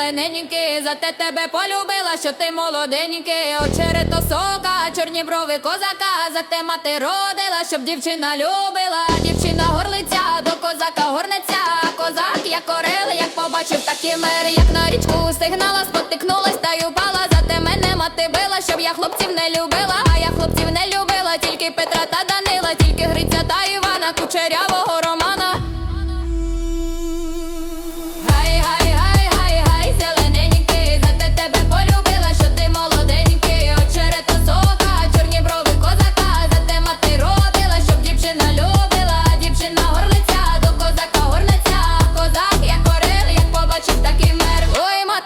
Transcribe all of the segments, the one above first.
зелененький, зате тебе полюбила, що ти молоденький, очерето сока, чорні брови козака, зате мати родила, щоб дівчина любила, дівчина горлиця, до козака горнеться, козак як орел, як побачив такі мер, як на річку стигнала, спотикнулась та й упала, зате мене мати била, щоб я хлопців не любила, а я хлопців не любила, тільки Петра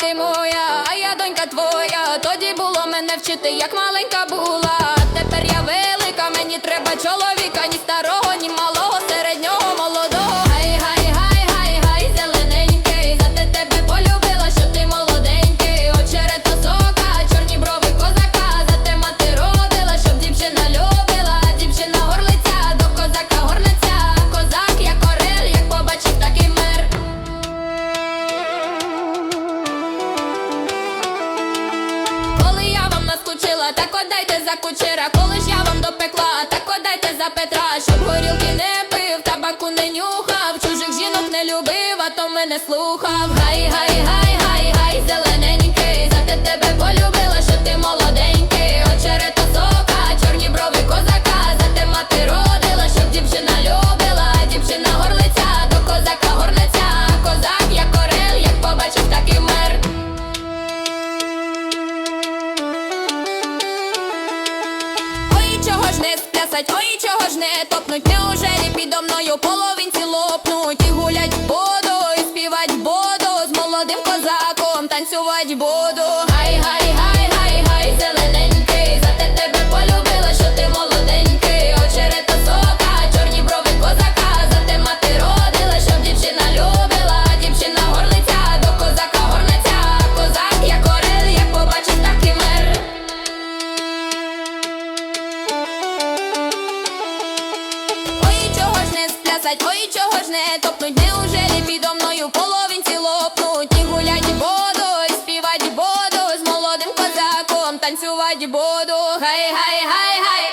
Мати моя, а я донька твоя, тоді було мене вчити, як маленька була. Тепер я велика, мені треба чоловіка, за коли ж я вам допекла, так одайте за Петра, щоб горілки не пив, табаку не нюхав, чужих жінок не любив, а то мене слухав. Гай, гай, гай, не ой, чого ж не топнуть, неужелі підо мною половинці лопнуть ж твої чого ж не топнуть, неужелі підо мною половинці лопнуть і гулять буду, і співать буду, з молодим козаком танцювать буду. Гай, гай, гай, гай,